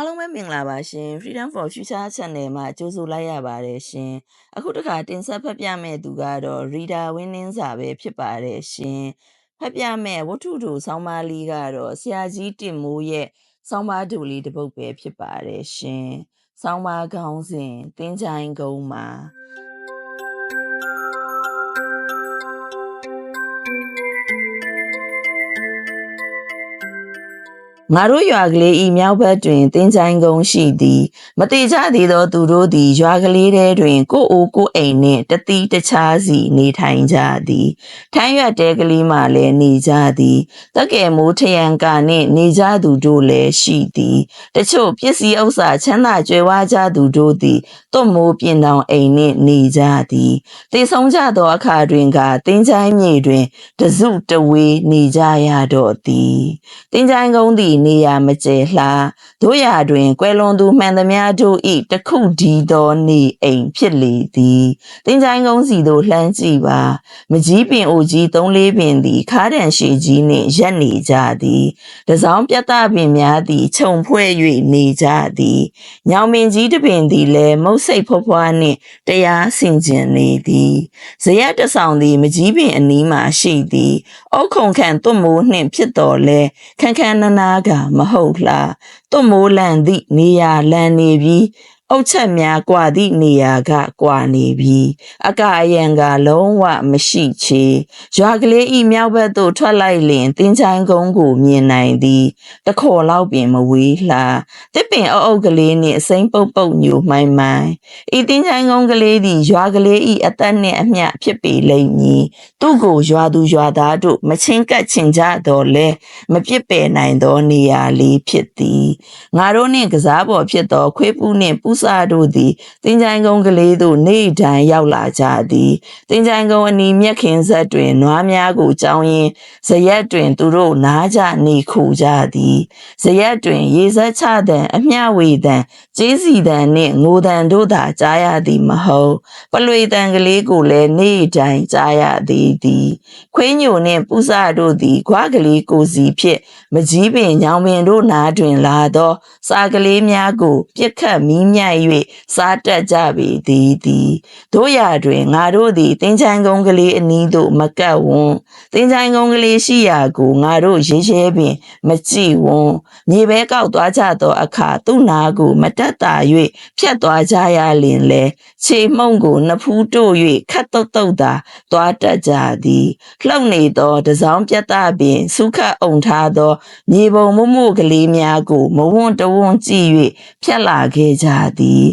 အားလုံးပဲမင်္ဂလာပါရှင် Freedom for Future Channel မှာကြိုးဆိုလိုက်ရပါတယ်ရှင်အခုတခါတင်ဆက်ဖတ်ပြမဲ့သူကတော့ Reader Winning စာပဲဖြစ်ပါတယ်ရှင်ဖတ်ပြမဲ့ဝတ္ထုတူဆောင်းပါးလေးကတော့ဆရာကြီးတင်မိုးရဲ့ဆောင်းပါးတူလေးတစ်ပုဒ်ပဲဖြစ်ပါတယ်ရှင်ဆောင်းပါးကောင်းစဉ်တင်းချိုင်းကုန်းမှာ ငါတို့ရွာကလေးဤမြောက်ဘက်တွင်တင်းချိုင်းကုန်းရှိသည်မတိကြသေးသောသူတို့သည်ရွာကလေးထဲတွင် ကိုအိုကိုအိမ်နှင့်တတိတခြားစီနေထိုင်ကြသည်ထမ်းရွက်တဲကလေးမှလည်းနေကြသည်တက်ကယ်မိုးထရန်ကနှင့်နေကြသူတို့လည်းရှိသည်တချို့ပစ္စည်းဥစ္စာချမ်းသာကြွယ်ဝကြသူတို့သည်တွတ်မိုးပြင်တောင်အိမ်နှင့်နေကြသည်တေဆုံးကြသောအခါတွင်ကတင်းချိုင်းမြေတွင်တစုတဝေးနေကြရတော့သည်တင်းချိုင်းကုန်းသည်နေရာမကျဲလှတို့ရာတွင်ကွယ်လွန်သူမှန်သမျှတို့ဤတခုဒီသောနေအိမ်ဖြစ်လေသည်တင်းချိုင်းကုန်းစီသို့လှမ်းကြည့်ပါမကြီးပင်အိုကြီးသုံးလေးပင်သည်ခါးတန်ရှိကြီးနှင့်ရက်နေကြသည်တစောင်းပြတ်သားပင်များသည်ခြုံဖွဲ့၍နေကြသည်ညောင်ပင်ကြီးတပင်သည်လည်းမုတ်စိတ်ဖွားဖွားနှင့်တရားဆင်ကျင်နေသည်ဇရက်တဆောင်သည်မကြီးပင်အနီးမှရှိသည်အုတ်ခုံခန့်သွတ်မိုးနှင့်ဖြစ်တော်လဲခန်းခန်းနာနာကမဟုတ်လားသွတ်မိုးလန့်သည့်နေရာလန့်နေပြီး အုတ်ချက်များကွာသည့်နေရာကကွာနေပြီအကအယံကလုံးဝမရှိချေရွာကလေးဤမြောက်ဘက်သို့ထွက်လိုက်လင်တင်းချိုင်းကုန်းကိုမြင်နိုင်သည်တခေါ်လောက်ပင်မဝေးလှတစ်ပင်အုပ်အုပ်ကလေးနှင့်အစိမ့်ပုတ်ပုတ်ညိုမှိုင်းမှိုင်းဤတင်းချိုင်းကုန်းကလေးသည်ရွာကလေးဤအသက်နှင့်အမျှဖြစ်ပေလိမ့်မည်သူ့ကိုရွာသူရွာသားတို့မချင်းကပ်ချင်ကြတော့လဲမပြစ်ပယ်နိုင်သောနေရာလေးဖြစ်သည်ငါတို့နှင့်ကစားပေါ်ဖြစ်သောခွေးပူးနှင့်ပူစာတို့သည်တင်ချိုင်ကုန်းကလေးသို့နေ့တိုင်းရောက်လာကြသည်တင်ချိုင်ကုန်းအနီးမြက်ခင်ဆက်တွင်နွားများကိုကြောင်းရင်းဇရက်တွင်သူတို့နားကြနေခုကြသည်ဇရက်တွင် ရေဆက်ချတံအမျှဝေတံကျေးစီတံနှင့်ငိုတံတို့သာကြားရသည်မဟုတ်ပလွေတံကလေးကိုလည်းနေ့တိုင်းကြားရသည်သည်ခွေးညိုနှင့်ပူစာတို့သည်ခွားကလေးကိုစီဖြင့် မကြီးပင်ညောင်ပင်တို့နားတွင်လာသော စာကလေးများကို ပြစ်ခတ်မီးမြိုက်၍စားတက်ကြပေသည်သည်တို့ရာတွင်ငါတို့သည်တင်းချိုင်ကုန်းကလေးအနီးသို့မကပ်ဝန်းတင်းချိုင်ကုန်းကလေးရှိရာကိုငါတို့ရေးရဲပင် မကြည့်ဝန်းမြေပဲကောက်သွားကြသောအခါသူ့နာကို မတက်တာ၍ဖြတ်သွားကြရလင်လေခြေမှုန့်ကိုနဖူးတို့၍ခတ်တုတ်တုတ်သာသွားတက်ကြသည်လှုပ်နေသောတစောင်းပြတ်သားပင် စုခတ်အုံထားသောမြေပုံမှုမှုကလေးများကိုမဝွန့်တဝွန့်ကြည့်၍ဖြတ်လာခဲ့ကြသည်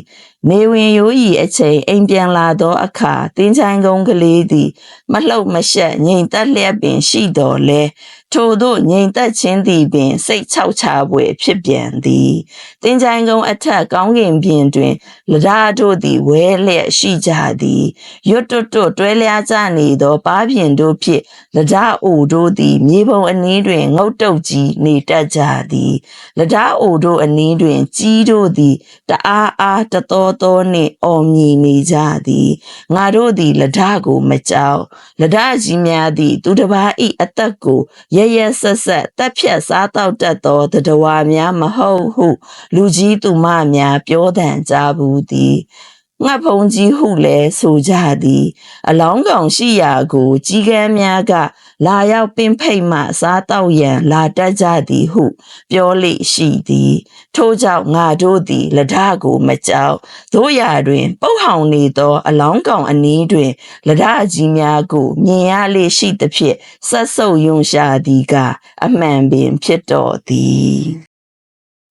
နေဝင်ရိုးဤအချိန်အိမ်ပြန်လာသောအခါတင်းချိုင်းကုန်းကလေးသည်မလှုပ်မရှက်ငြိမ်သက်လျက်ပင်ရှိတော်လဲထို့သို့ငြိမ်သက်ခြင်းသည်ပင်စိတ်ချောက်ချပွေဖြစ်ပြန်သည်တင်းချိုင်းကုန်းအထက်ကောင်းကင်ပြင်တွင်လဒါတို့သည်ဝဲလျက်ရှိကြသည်ရွတ်တွတ်တွတ်တွဲလျားကြနေသောပါးပြင်တို့ဖြင့်လဒါအိုတို့သည်မြေပုံအနီးတွင်ငုတ်တုတ်ကြီးနေတတ်ကြသည်လဒါအိုတို့အနီးတွင်ကြီးတို့သည်တအားအားတတော်တော်နှင့်အော်မြည်နေကြသည်ငါတို့သည်လဒါကိုမကြောက်လဒါကြီးများသည် သူတစ်ပါးဤအသက်ကိုရရဆက်ဆက်တက်ဖြတ်စားတော့တတ်သောတတဝါများမဟုတ်ဟု လူကြီးသူမများပြောတန်ကြဘူးသည်ငှက်ဖုံးကြီးဟုလည်းဆိုကြသည် အလောင်းကောင်ရှိရာကို ကြီးကမ်းများက လာရောက်ပင်ဖိတ်မှစားတော့ရန်လာတတ်ကြသည်ဟု ပြောလေရှိသည် ထို့ကြောင့်ငါတို့သည်လဒကိုမကြောက်တို့ရာတွင် ပုတ်ဟောင်နေသော အလောင်းကောင်အနီးတွင်လဒကြီးများကိုမြင်ရလေရှိသဖြင့်ဆက်ဆုပ်ယွန်ရှာသည်ကအမှန်ပင်ဖြစ်တော်သည်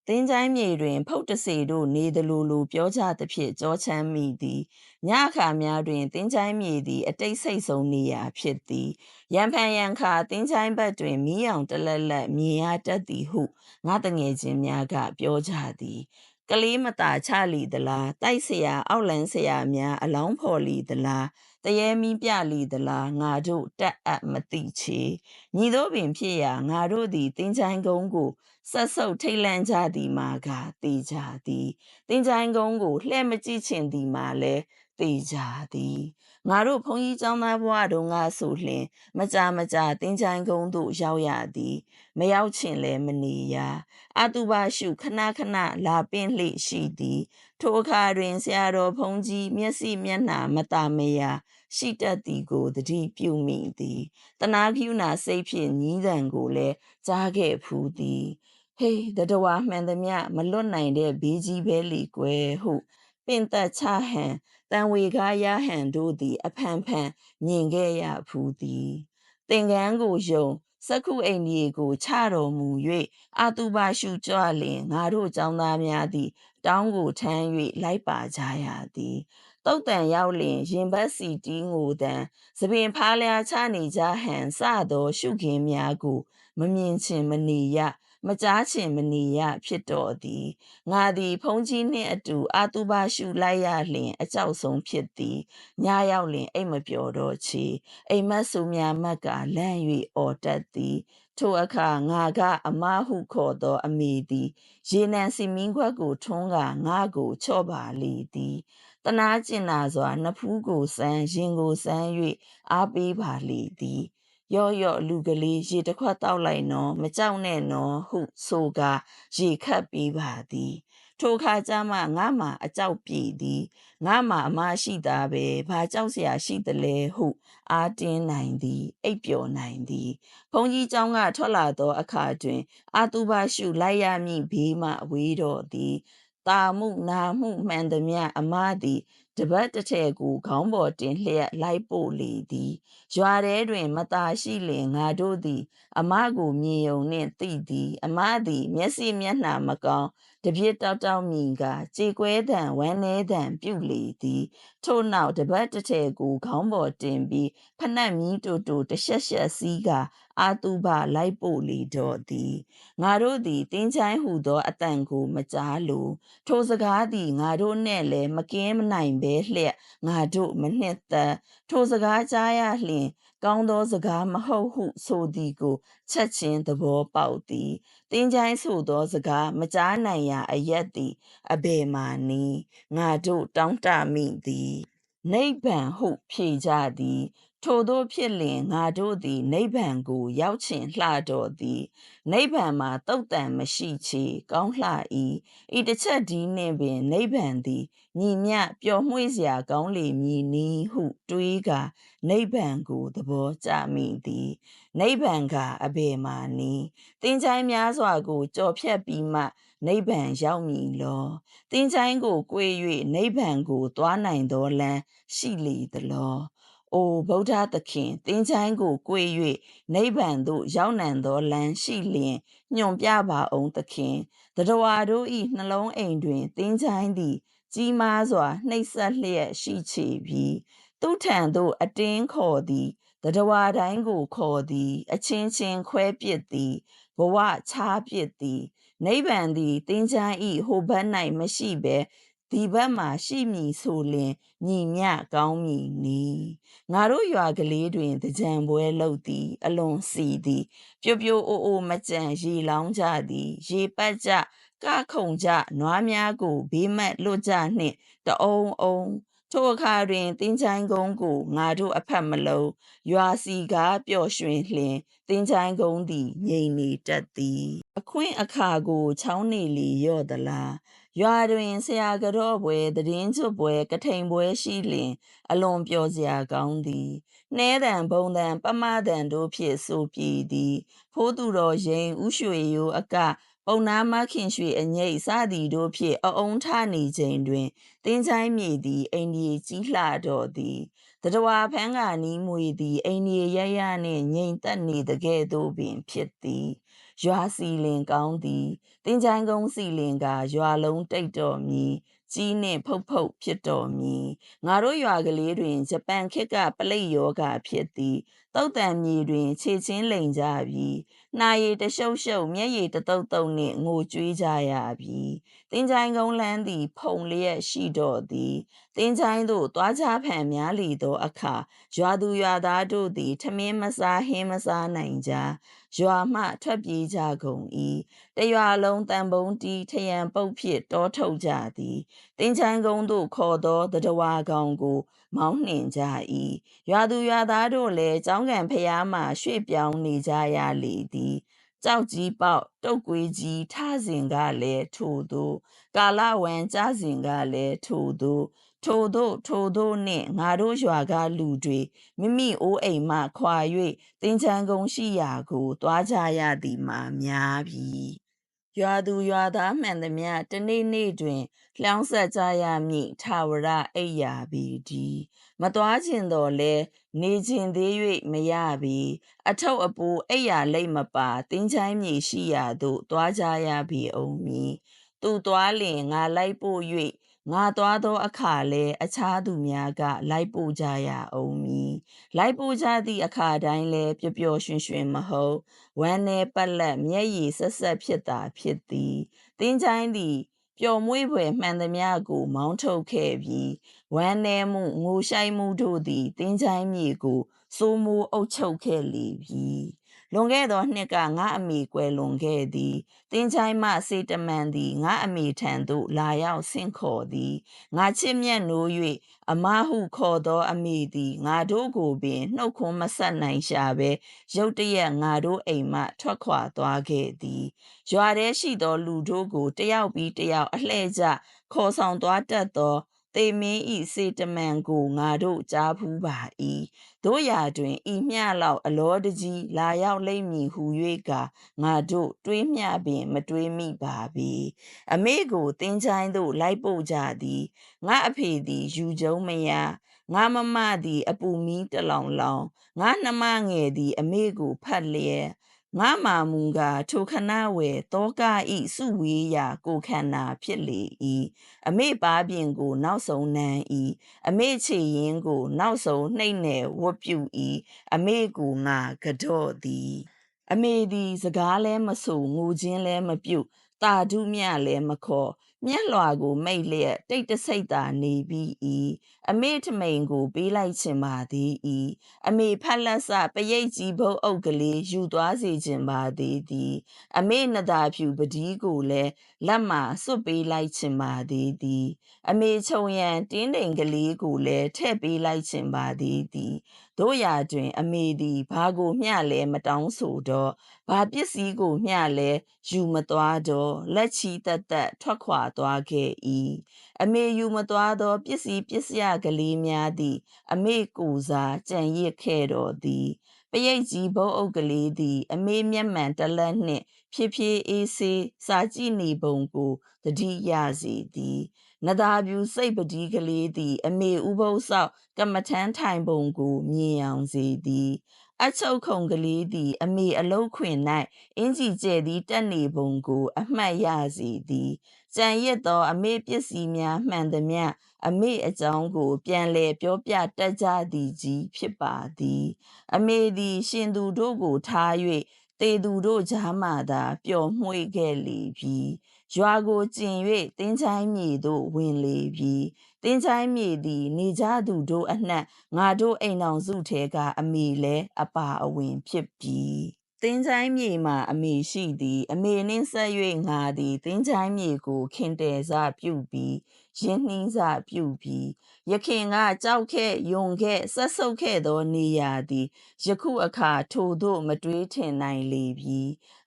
သင်္ချိုင်းမြေတွင် ဖုတ်တစေတို့နေသလိုလိုပြောကြသဖြင့်ကြောချမ်းမိသည်ညအခါများတွင်သင်္ချိုင်းမြေသည် အတိတ်စိတ်ဆုံးနေရာဖြစ်သည်ရံဖန်ရံခါသင်္ချိုင်းဘက်တွင်မီးအောင်တလက်လက်မြင်ရတတ်သည်ဟုငါတငယ်ချင်းများကပြောကြသည်ကလေးမသာချလီသလားတိုက်ဆရာအောက်လန်းဆရာများအလောင်းဖော်လီသလားတရေမီပြလီသလားငါတို့တက်အပ်မသိချေညီတို့ပင်ဖြစ်ရာငါတို့သည်တင်းချိုင်းကုန်းကိုဆက်ဆုပ်ထိတ်လန့်ကြသည်မှာကတေးကြသည်တင်းချိုင်းကုန်းကိုလှဲ့မကြည့်ချင်သည်မှာလဲတေကြသည် ငါတို့ဘုန်းကြီးကျောင်းသားဘဝတုန်းကဆိုလျင် မကြမကြတင်းချိုင်းကုန်းသို့ရောက်ရသည် မရောက်ချင်လည်းမနေရအတုပါရှုခဏခဏလာပင့်လှရှိသည် ထိုအခါတွင်ဆရာတော်ဘုန်းကြီးမျက်စိမျက်နှာမตမယာရှိတတ်သည်ကိုတတိပြုမိသည်တနာကိူနာစိတ်ဖြင့်ညီးတံကိုလည်းကြားခဲ့ဖူးသည်ဟေးတတဝါမှန်သမျှမလွတ်နိုင်တဲ့ဘေးကြီးပဲလီကွယ်ဟု ပင်သက်ချဟန်တန်ဝေကားရဟန်တို့သည်အဖန်ဖန်မြင်ခဲ့ရဖူးသည်သင်္ကန်းကိုယုံစက္ခုအိမ်ကြီးကိုချတော်မူ၍အာတုပါရှုကြွလင်ငါတို့ចောင်းသားများသည် တောင်းကိုထမ်း၍လိုက်ပါကြရသည်တုတ်တန်ရောက်လင်ရင်ဘတ်စီတီးငိုတန်သပင်ဖားလျာချနေကြဟန်စသော ရှုခင်းများကို မမြင်ချင်မနေရ မကြားချင်မနေရဖြစ်တော်သည်ငါသည်ဖုန်ကြီးနှင့်အတူအာတုပါရှုလိုက်ရလျင်အကြောက်ဆုံးဖြစ်သည်ညရောက်လျင်အိမ်မပျော်တော့ချေအိမ်မက်ဆူများမက်ကလန့်၍အော်တက်သည်ထိုအခါငါကအမဟုခေါ်သောအမိသည်ရေနံစီမင်းခွက်ကိုထွန်းကငါကိုချော့ပါလေသည်တနာကျင်နာစွာနဖူးကိုစမ်းရင်ကိုစမ်း၍အားပေးပါလေသည် ရော့ရော့လူကလေးရေတစ်ခွက်တောက်လိုက်နော်မကြောက်နဲ့နော်ဟုဆိုကာရေခတ်ပေးပါသည်ထိုခါကျမှငါမှအကြောက်ပြေသည်ငါမှအမရှိတာပဲဘာကြောက်เสียရှိသလဲဟုအာတင်းနိုင်သည်အိပ်ပျော်နိုင်သည်ဘုန်းကြီးကျောင်းကထွက်လာသောအခါတွင်အာတုဘရှုလိုက်ရမည်ဘေးမှဝေးတော်သည်တာမှုနာမှုမှန်သမျှအမသည် တပတ်တစ်ထည်ကိုခေါင်းပေါ်တင်လျက်လိုက်ပို့လေသည်ရွာထဲတွင်မตาရှိလင်ငါတို့သည် အမကိုမြင်ုံနှင့်သိသည် အမသည် မျက်စိမျက်နှာမကောင်းတပြစ်တောက်တောက်မြင်ကကြေကွဲတံဝမ်းနေတံပြုတ်လေသည်ထို့နောက်တပတ်တစ်ထည်ကိုခေါင်းပေါ်တင်ပြီးဖနက်မီးတူတူတရှက်ရှက်စီးက အာတုဘလိုက်ပို့လေတော့သည်ငါတို့သည်တင်းချိုင်းဟူသောအတန်ကိုမကြားလိုထိုစကားသည်ငါတို့နဲ့လည်းမကင်းမနိုင်ဘဲလျက်ငါတို့မနှစ်သက်ထိုစကားကြားရလျင် ကောင်းသောစကားမဟုတ်ဟုဆိုသည်ကိုချက်ချင်းသဘောပေါက်သည်တင်းချိုင်းဆိုသောစကားမကြားနိုင်ရာအရက်သည်အဘယ်မှနီငါတို့တောင်းတမိသည်နိဗ္ဗာန်ဟုဖြေကြသည် ထို့သောဖြစ်လင်ငါတို့သည်နိဗ္ဗာန်ကို ရောက်ချင်လှတော်သည်နိဗ္ဗာန်မှာတုတ်တန်မရှိချေကောင်းလှ၏ဤတစ်ချက်ဒီနှင့်ပင်နိဗ္ဗာန်သည်ညီမြပျော်မွှေ့စရာကောင်းလေမည်နီဟုတွေးကာနိဗ္ဗာန်ကိုသဘောကျမိသည်နိဗ္ဗာန်ကအဘယ်မှနီတင်းချိုင်းများစွာကိုကြော်ဖြတ်ပြီးမှနိဗ္ဗာန်ရောက်မည်လောတင်းချိုင်းကို꿰၍နိဗ္ဗာန်ကိုသွားနိုင်သောလမ်းရှိလေသလော အိုဗုဒ္ဓသခင်သင်ချိုင်းကို꿰၍နိဗ္ဗာန်သို့ရောက်နိုင်သောလမ်းရှိလျင်ညွန်ပြပါအောင်သခင်တတဝါတို့ဤနှလုံးအိမ်တွင်သင်ချိုင်းသည် ကြီးမားစွာနှိပ်စက်လျက်ရှိချေပြီးသူထံသို့အတင်းခေါ်သည်တတဝါတိုင်းကိုခေါ်သည် အချင်းချင်းခွဲပစ်သည်ဘဝချားပစ်သည်နိဗ္ဗာန်သည်သင်ချိုင်းဤဟိုဘက်၌မရှိဘဲ ဒီဘက်မှာရှိမည်ဆိုလင်ညီမြကောင်းမည်နီငါတို့ရွာကလေးတွင်တကြံပွဲလုပ်သည် အလွန်စီသည်ပြိုပြိုအိုအိုမကြံရေလောင်းကြသည် ရေပတ်ကြကခုန်ကြနွားများကိုဘေးမက်လွတ်ကြနှင့်တအုံအုံထိုအခါတွင်တင်းချိုင်းကုန်းကိုငါတို့အဖက်မလုံးရွာစီကားပျော်ရွှင်လျင်တင်းချိုင်းကုန်းသည်ငြိမ်နေတတ်သည် အခွင့်အခါကိုချောင်းနေလီရော့သလား ရွာတွင်ဆရာကတော့ပွဲတည်င်းကျွပွဲကထိန်ပွဲရှိလျင် အလွန်ပျော်စရာကောင်းသည်နှဲတံဘုံတံပမတံတို့ဖြင့်ဆိုပြည်သည်ဖိုးသူတော်ရင်ဥရွှေရိုးအကပုံနာမခင်ရွှေအငိတ်စသည်တို့ဖြင့်အုံထနေချိန်တွင်တင်းချိုင်းမြေသည်အိန္ဒိကြီးလှတော်သည်တတဝါဖန်းကနီးမွေသည်အိန္ဒိရရနှင့်ငိမ့်သက်နေတကဲ့သို့ပင်ဖြစ်သည် ရွာစီလင်ကောင်းသည်တင်းချိုင်းကုန်းစီလင်ကရွာလုံးတိတ်တော်မီကြီးနှင့်ဖုတ်ဖုတ်ဖြစ်တော်မူငါတို့ရွာကလေးတွင်ဂျပန်ခေတ်ကပလိတ်ယောဂဖြစ်သည် တုတ်တန်မြေတွင်ခြေချင်းလိန်ကြပြီနှာရည်တရှုပ်ရှုပ်မျက်ရည်တတုတ်တုတ်နှင့်ငိုကြွေးကြရပြီတင်းချိုင်းကုန်းလန်းသည် ဖုံလျက်ရှိတော်သည်တင်းချိုင်းသို့သွားကြဖန်များလီသောအခါရွာသူရွာသားတို့သည်ထမင်းမစားဟင်းမစားနိုင်ကြရွာမှထွက်ပြေးကြကုန်၏တရွာလုံးတန်ပုံးတီးထရန်ပုတ်ဖြစ်တောထုတ်ကြသည်တင်ချိုင်းကုန်းသို့ခေါ်သောတတဝါကောင်ကို မောင်းနှင်ကြ၏ရွာသူရွာသားတို့လည်းကျောင်းကန်ဖျားမှရွှေ့ပြောင်းနေကြရလေသည်ကြောက်ကြီးပေါက်တုတ်ကွေးကြီးထစဉ်ကလည်းထို့သောကာလဝံကြစဉ်ကလည်းထို့သောထို့သောထို့သောနှင့်ငါတို့ရွာကလူတွေမိမိအိုးအိမ်မှခွာ၍တင်ချံကုန်ရှိရာကိုတွားကြရသည်မှာများပြီ ရွာသူရွာသားမှန်သမျှတနေ့နေ့တွင်လျောင်းဆက်ကြရမည်ထာဝရအိပ်ရာပြီဒီမသွားခြင်းတော်လဲနေခြင်းသေး၍မရပြီအထုပ်အပိုးအိပ်ရာလိတ်မပါတင်းချိုင်းမြေရှိရာသို့သွားကြရပြီအောင်မည်သူသွားလင်ငါလိုက်ပို့၍ ငါသွားသောအခါလဲအခြားသူများက လိုက်ပို့ကြရအောင်မည်လိုက်ပို့ကြသည့်အခါတိုင်းလဲပျော်ပျော်ရွှင်ရွှင်မဟုတ်ဝမ်း내ပတ်လက်မျက်ရည်ဆက်ဆက်ဖြစ်တာဖြစ်သည်တင်းချိုင်းသည်ပျော်မွေ့ဖွယ်မှန်သမျှကို မောင်းထုတ်ခဲ့ပြီးဝမ်း내မှုငိုရှိုက်မှုတို့သည်တင်းချိုင်းမြေကိုစိုးမိုးအုပ်ချုပ်ခဲ့လေပြီ လွန်ခဲ့သောနှစ်ကငါအမိကွယ်လွန်ခဲ့သည်တင်းချိုင်းမှစေတမန်သည်ငါအမိထံသို့လာရောက်ဆင့်ခေါ်သည်ငါချစ်မြတ်နိုး၍အမဟုခေါ်သော အမိသည်ငါတို့ကိုပင်နှုတ်ခွန်းမဆက်နိုင်ရှာဘဲရုတ်တရက်ငါတို့အိမ်မှထွက်ခွာသွားခဲ့သည်ရွာထဲရှိသောလူတို့ကိုတယောက်ပြီးတယောက်အလှဲ့ကျခေါ်ဆောင်သွားတတ်သော တေမင်းဤစေတမန်ကိုငါတို့ကြားဖူးပါ၏တို့ရာတွင်ဤမျှလောက်အလောတကြီးလာရောက်လိမ့်မည်ဟု၍ကငါတို့တွေးမျှပင်မတွေးမိပါပေအမေကိုတင်းချိုင်းသို့လိုက်ပို့ကြသည်ငါအဖေသည်ယူကျုံမရငါမမသည်အပူမီးတလောင်လောင်ငါနှမငယ်သည်အမေကိုဖတ်လျက် ငါမာမူကထိုခဏဝယ်တောကဤစုဝေးရာကိုခန္ဓာဖြစ်လေ၏အမေပါပြင်ကို နောက်ဆုံးနန်း၏အမေချေရင်ကို နောက်ဆုံးနှိမ့်နယ်ဝတ်ပြု၏အမေကိုငါကြော့သည်အမေသည်စကားလဲမဆိုငိုခြင်းလဲမပြုတ်တာဒုမြလည်းမခေါ်မျက်လွှာကိုမိတ်လျက်တိတ်တဆိတ်သာနေပြီးဤအမေထမိန်ကိုပေးလိုက်ချင်ပါသည်ဤအမေဖက်လက်စပရိတ်ကြီးဘုတ်အုပ်ကလေးယူသွားစေချင်ပါသည်သည်အမေနတာဖြူပဒီးကိုလည်းလက်မှစွတ်ပေးလိုက်ချင်ပါသည်သည်အမေခြုံရန်တင်းတိမ်ကလေးကိုလည်းထည့်ပေးလိုက်ချင်ပါသည်သည်တို့ရာတွင် အမေသည်ဘာကိုမျှလဲမတောင်းဆိုတော့ဘာပစ္စည်းကိုမျှလဲယူမသွားတော့လက်ချီတက်တက်ထွက်ခွာသွားခဲ့၏အမေယူမသွားသောပစ္စည်းပစ္စယကလေးများသည် အမေကိုစားကြံရစ်ခဲ့တော်သည်ပရိတ်ကြီးဘုံအုပ်ကလေးသည် အမေမျက်မှန်တလက်နှင့် ဖြည်းဖြည်းအေးဆေးစာကြည့်နေပုံကိုတတိရစေသည်နဒါပြူစိတ်ပတိကလေးသည် အမေဥပုပ်ဆောက်ကမ္မထမ်းထိုင်ပုံကိုမြင်အောင်စေသည် အချုပ်ခုံကလေးသည် အမေအလုတ်ခွင်၌အင်ကြီးကျဲသည်တက်နေပုံကို အမှတ်ရစေသည်ကြံရစ်သော အမေပစ္စည်းများမှန်သမျှအမေအကြောင်းကို ပြန်လည်ပြောပြတတ်ကြသည်ကြီးဖြစ်ပါသည် အမေသည် ရှင်သူတို့ကိုထား၍တေသူတို့ကြားမှသာပျော်မွှေ့ခဲ့လေပြီရွာကိုကျင်၍တင်းချိုင်းမြေသို့ဝင်လေပြီတင်းချိုင်းမြေသည် နေကြသူတို့အနှံ့ငါတို့အိမ်အောင်စုထဲကအမိလဲအပါအဝင်ဖြစ်ပြီတင်းချိုင်းမြေမှာအမေရှိသည် အမေနှင်းဆက်၍ငါသည်တင်းချိုင်းမြေကိုခင်တယ်စပြုပြီး ရင်းနှီးစပြုပြီးယခင်ကကြောက်ခဲ့ယုံခဲ့ဆက်ဆုပ်ခဲ့သောနေရာသည်ယခုအခါထိုတို့မတွေးထင်နိုင်လေပြီ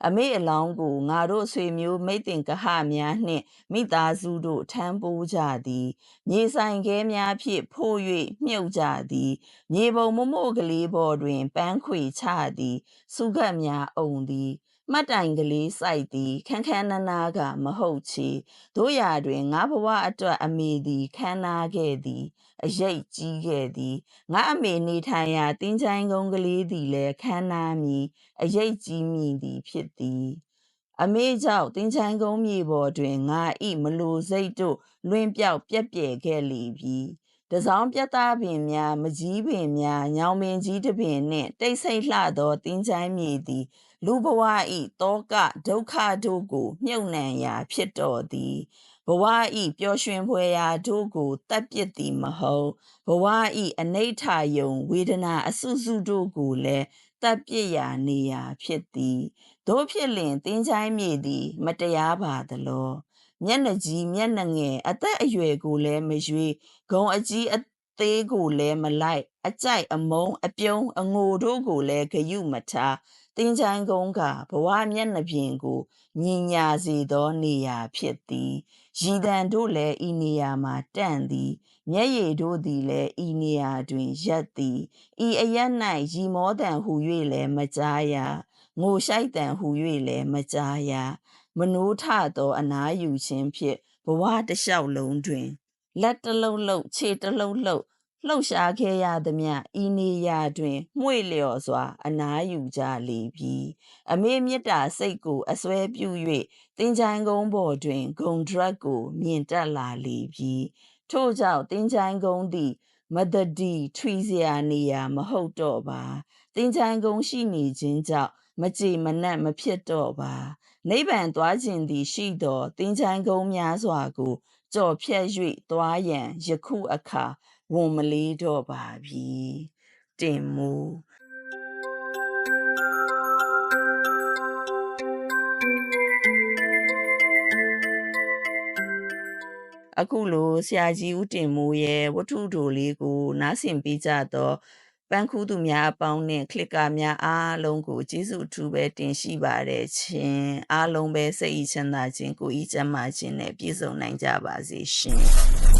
အမေအလောင်းကိုငါတို့ဆွေမျိုးမိတ်တင်ကဟများနှင့်မိသားစုတို့ထမ်းပိုးကြသည်မြေဆိုင်ခဲများဖြင့်ဖိုး၍မြုပ်ကြသည်မြေပုံမမို့ကလေးပေါ်တွင်ပန်းခွေချသည်စုခတ်များအုံသည် မှတ်တိုင်ကလေးစိုက်သည်ခန်းခန်းနာနာကမဟုတ်ချေတို့ရာတွင်ငါဘဝအတွက်အမေသည်ခန်းနာခဲ့သည်အရိတ်ကြီးခဲ့သည်ငါအမေနေထိုင်ရာတင်းချိုင်းကုန်းကလေးသည်လည်းခန်းနာမည်အရိတ်ကြီးမည်သည်ဖြစ်သည်အမေကြောင့်တင်းချိုင်းကုန်းမြေပေါ်တွင်ငါဤမလိုစိတ်တို့လွင်ပြောက်ပြက်ပြဲခဲ့လေပြီတစောင်းပြတ်သားပင်များမကြီးပင်များညောင်ပင်ကြီးတပင်နှင့်တိတ်ဆိတ်လှသောတင်းချိုင်းမြေသည် လူဘဝဤတောကဒုက္ခတို့ကိုမြုပ်နှံရာ ဖြစ်တော်သည်ဘဝဤပျော်ရွှင်ဖွယ်ရာတို့ကိုတပ်ပစ်သည်မဟုတ်ဘဝဤအနိဋ္ဌယုံဝေဒနာအဆုစုတို့ကိုလည်းတပ်ပစ်ရာနေရာဖြစ်သည်တို့ဖြစ်လင်တင်းချိုင်းမြေသည် မတရားပါသလောမျက်နှာကြီးမျက်နှာငယ်အသက်အရွယ်ကိုလည်းမရွေးဂုံအကြီးအသေးကိုလည်းမလိုက် အကြိုက်အမုန်းအပြုံးအငိုတို့ကိုလည်းဂယုမထား တင်းချိုင်းကုန်းကဘဝမျက်နှာပြင်ကိုညင်ညာစေသောနေရာဖြစ်သည်ရည်တန်တို့လည်းဤနေရာမှာတန့်သည်မျက်ရည်တို့သည်လည်းဤနေရာတွင်ရက်သည်ဤအရက်၌ရီမောတန်ဟု၍လည်းမကြားရငိုရှိုက်တန်ဟု၍လည်းမကြားရမနိုးထသောအနားယူခြင်းဖြင့်ဘဝတစ်လျှောက်လုံးတွင်လက်တစ်လုံးလုံးခြေတစ်လုံးလုံး လှုပ်ရှားခဲ့ရသမျှဤနေရာတွင်မှွေလျော်စွာ အနားယူကြလေပြီအမေမေတ္တာစိတ်ကိုအစွဲပြု၍တင်ချိုင်ကုန်းပေါ်တွင်ဂုံဒရက်ကိုမြင်တက်လာလေပြီထို့ကြောင့်တင်ချိုင်ကုန်းသည်မတဒီထွီစရာနေရာမဟုတ်တော့ပါတင်ချိုင်ကုန်းရှိနေခြင်းကြောင့်မကြည်မနက်မဖြစ်တော့ပါနိဗ္ဗာန်သွားခြင်းသည်ရှိသောတင်ချိုင်ကုန်းများစွာကိုကြော်ဖြတ်၍သွားရန်ယခုအခါ ဝန်မလေးတော့ပါပြီတင်မူအခုလိုဆရာကြီးဦးတင်မိုးရဲ့ဝတ္ထုတိုလေးကိုနားဆင်ပေးကြတော့ပန်းခူးသူများအပေါင်းနဲ့ကလစ်ကာများအားလုံးကိုကျေးဇူးအထူးပဲတင်ရှိပါတယ်ရှင်အားလုံးပဲစိတ်ဤချမ်းသာခြင်းကိုယ်ဤကျမ်းမာခြင်းနဲ့ပြည့်စုံနိုင်ကြပါစေရှင်